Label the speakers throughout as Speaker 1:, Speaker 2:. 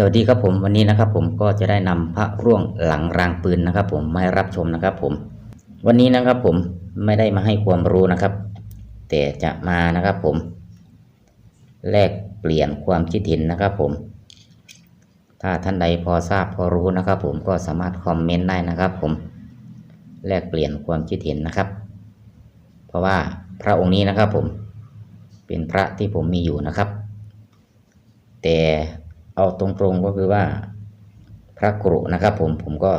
Speaker 1: สวัสดีครับผมวันนี้นะครับผมก็จะได้นำพระร่วงหลังรางปืนนะครับ ผมมารับชมนะครับผม วันนี้นะครับผมไม่ได้มาให้ความรู้นะครับ แต่จะมานะครับผม แลกเปลี่ยนความคิดเห็นนะครับผม ถ้าท่านใดพอทราบพอรู้นะครับ ผมก็สามารถคอมเมนต์ได้นะครับ ผมแลกเปลี่ยนความคิดเห็นนะครับ เพราะว่าพระองค์นี้นะครับผมเป็นพระที่ผมมีอยู่นะครับ แต่ เอาตรงๆก็คือว่าพระกรุนะครับ ผมผมก็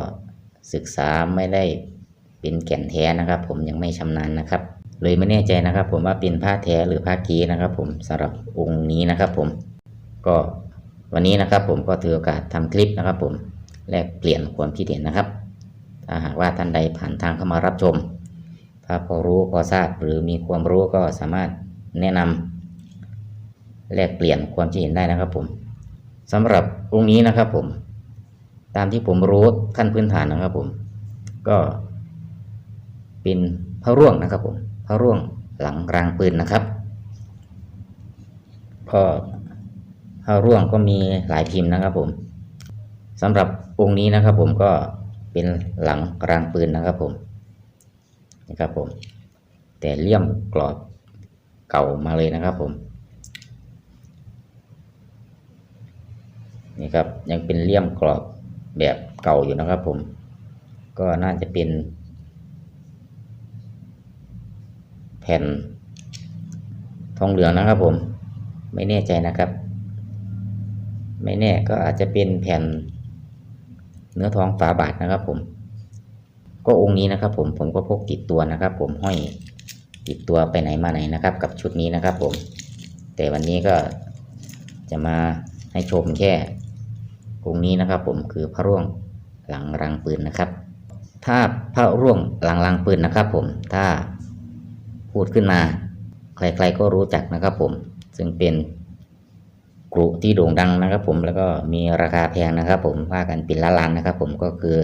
Speaker 1: ศึกษาไม่ได้เป็นแก่นแท้นะครับ ผมยังไม่ชำนาญนะครับ เลยไม่แน่ใจนะครับ ผมว่าเป็นผ้าแท้หรือผ้ากีนะครับ ผมสำหรับองค์นี้นะครับ ผมก็วันนี้นะครับ ผมก็ถือโอกาสทำคลิปนะครับ ผมแลกเปลี่ยนความคิดเห็นนะครับ ถ้าหากว่าท่านใดผ่านทางเข้ามารับชม ถ้าพอรู้พอทราบหรือมีความรู้ก็สามารถแนะนำแลกเปลี่ยนความคิดเห็นได้นะครับ ผม สำหรับองค์นี้นะครับผม ตามที่ผมรู้ขั้นพื้นฐานนะครับผม ก็เป็นพระร่วงนะครับผมพระร่วงหลังรางปืนนะครับก็พระร่วงก็มีหลายพิมพ์นะครับผมสำหรับองค์นี้นะครับผมก็เป็นหลังรางปืนนะครับผมนะครับผม แต่เลี่ยมกรอบเก่ามาเลยนะครับผม นี่ครับ ยังเป็นเลี่ยมกรอบแบบเก่าอยู่นะครับ ผม ก็น่าจะเป็น แผ่น ทองเหลืองนะครับ ผม ไม่แน่ใจนะครับ ไม่แน่ก็อาจจะเป็นแผ่น เนื้อทองฝาบาทนะครับ ผม ก็องค์นี้นะครับ ผมผมก็พกติดตัวนะครับ ผมห้อยติดตัวไปไหนมาไหนนะครับ กับชุดนี้นะครับ ผม แต่วันนี้ก็จะมาให้ชมแค่ องค์นี้นะครับผมคือพระร่วงหลังรางปืนนะครับ ถ้าพระร่วงหลังรางปืนนะครับ ผมถ้าพูดขึ้นมา ใครๆก็รู้จักนะครับ ผมซึ่งเป็นกรุที่โด่งดังนะครับ ผมแล้วก็มีราคาแพงนะครับ ผมว่ากันเป็นล้านล้านนะครับ ผมก็คือ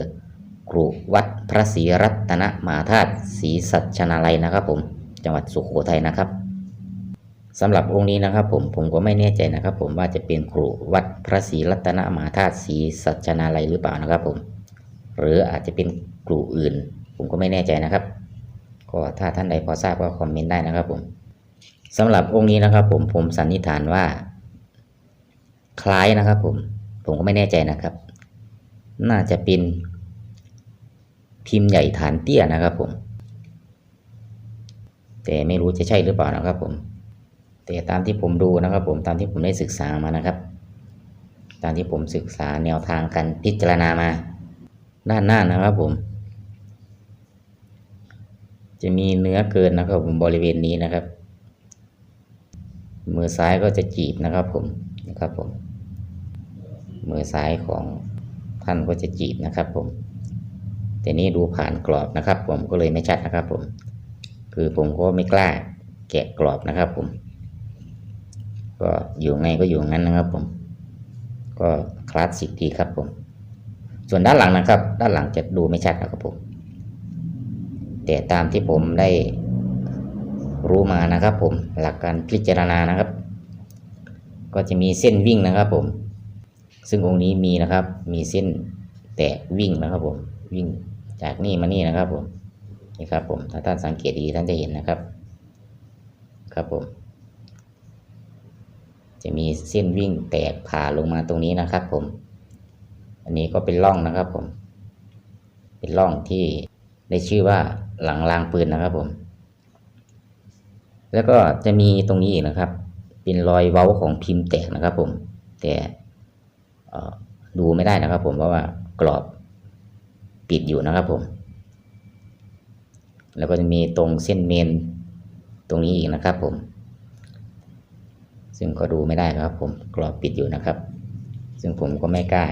Speaker 1: กรุวัดพระศรีรัตนมหาธาตุศรีสัชนาลัยนะครับ ผมจังหวัดสุโขทัยนะครับ สำหรับองค์นี้นะครับผมผมก็ไม่แน่ใจนะครับ ผมว่าจะเป็นครูวัดพระศรีรัตนมหาธาตุศรีสัชนาลัยหรือเปล่านะครับ ผม หรืออาจจะเป็นครูอื่น ผมก็ไม่แน่ใจนะครับ ก็ถ้าท่านใดพอทราบก็คอมเมนต์ได้นะครับผมสำหรับองค์นี้นะครับ ผมผมสันนิษฐานว่า คล้ายนะครับ ผมผมก็ไม่แน่ใจนะครับ น่าจะเป็นพิมพ์ใหญ่ฐานเตี้ยนะครับ ผม แต่ไม่รู้จะใช่หรือเปล่านะครับ ผม แต่ตามที่ผมดูนะครับ ผมตามที่ผมได้ศึกษามานะครับ ตามที่ผมศึกษาแนวทางการพิจารณามา ด้านหน้านะครับผม จะมีเนื้อเกินนะครับ ผมบริเวณนี้นะครับ มือซ้ายก็จะจีบนะครับผมนะครับผม มือซ้ายของท่านก็จะจีบนะครับ ผมแต่นี้ดูผ่านกรอบนะครับ ผมก็เลยไม่ชัดนะครับ ผม คือผมก็ไม่กล้าแกะกรอบนะครับ ผม ก็อยู่ไงก็อยู่งั้นนะครับผม ก็คลาสสิกดีครับผม ส่วนด้านหลังนะครับ ด้านหลังจะดูไม่ชัดนะครับผม แต่ตามที่ผมได้รู้มานะครับ ผมหลักการพิจารณานะครับ ก็จะมีเส้นวิ่งนะครับผม ซึ่งองค์นี้มีนะครับ มีเส้นแตกวิ่งนะครับผมวิ่งจากนี่มานี่นะครับผมนี่ครับผมถ้าท่านสังเกตดีท่านจะเห็นนะครับ ครับผม จะมีเส้นวิ่งแตกผ่าลงมาตรงนี้นะครับ ผม อันนี้ก็เป็นร่องนะครับ ผม เป็นร่องที่ได้ชื่อว่าหลังรางปืนนะครับ ผม แล้วก็จะมีตรงนี้อีกนะครับ เป็นรอยเว้าของพิมพ์แตกนะครับ ผม แต่ดูไม่ได้นะครับ ผมเพราะว่ากรอบปิดอยู่นะครับผม แล้วก็จะมีตรงเส้นเมนตรงนี้อีกนะครับผม ซึ่งก็ดูไม่ได้นะครับ ผมกรอบปิดอยู่นะครับ ซึ่งผมก็ไม่กล้า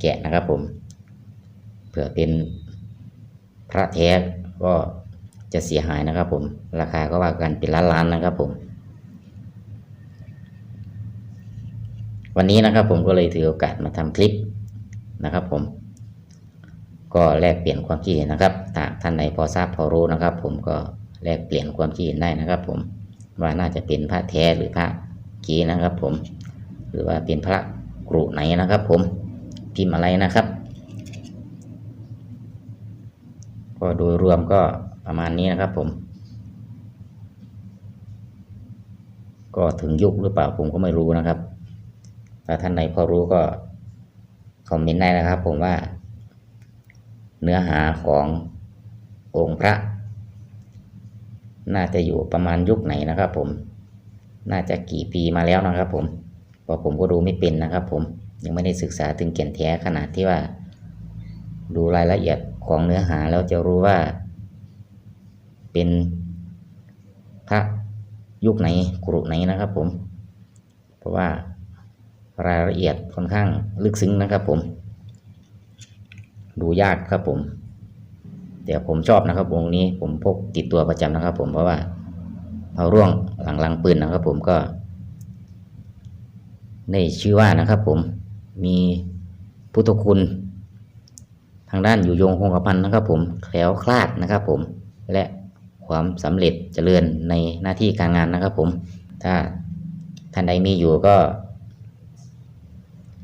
Speaker 1: แกะนะครับ ผม เผื่อเป็นพระแท้ก็จะเสียหายนะครับ ผม ราคาก็ว่ากันเป็นล้านล้านนะครับ ผม วันนี้นะครับ ผมก็เลยถือโอกาสมาทำคลิปนะครับ ผม ก็แลกเปลี่ยนความคิดเห็นนะครับถ้าท่านใดพอทราบพอรู้นะครับ ผมก็แลกเปลี่ยนความคิดเห็นได้นะครับ ผมว่าน่าจะเป็นพระแท้หรือพระ กีนะครับผม หรือว่าเป็นพระกรุไหนนะครับ ผมพิมพ์อะไรนะครับ ก็โดยรวมก็ประมาณนี้นะครับผม ก็ถึงยุคหรือเปล่าผมก็ไม่รู้นะครับถ้าท่านใดพอรู้ก็คอมเมนต์ได้นะครับผมว่า เนื้อหาขององค์พระ น่าจะอยู่ประมาณยุคไหนนะครับผม น่าจะกี่ปีมาแล้วนะครับผมเพราะผมก็ดูไม่เป็นนะครับ ผมยังไม่ได้ศึกษาถึงแก่นแท้ขนาดที่ว่า ดูรายละเอียดของเนื้อหาแล้วจะรู้ว่า เป็นพระยุคไหนกรุไหนนะครับ ผม เพราะว่ารายละเอียดค่อนข้างลึกซึ้งนะครับ ผม ดูยากครับผม แต่ผมชอบนะครับวงนี้ผมพกติดตัวประจำนะครับ ผมเพราะว่า เอาร่วงหลังลังปืนนะครับ ผมก็ได้ชื่อว่านะครับ ผมมีพุทธคุณ ทางด้านอยู่ยงคงกระพันนะครับ ผมแคล้วคลาดนะครับ ผมและความสำเร็จเจริญในหน้าที่การงานนะครับ ผม ถ้าท่านใดมีอยู่ก็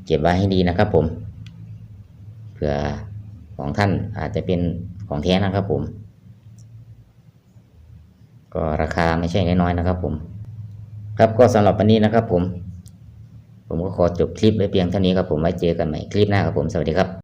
Speaker 1: เก็บไว้ให้ดีนะครับ ผมเผื่อของท่านอาจจะเป็นของแท้นะครับ ผม ก็ราคาไม่ใช่น้อยๆนะครับผม ครับก็สำหรับวันนี้นะครับผม ผมก็ขอจบคลิปไว้เพียงเท่านี้ครับผมไว้เจอกันใหม่คลิปหน้าครับผมสวัสดีครับ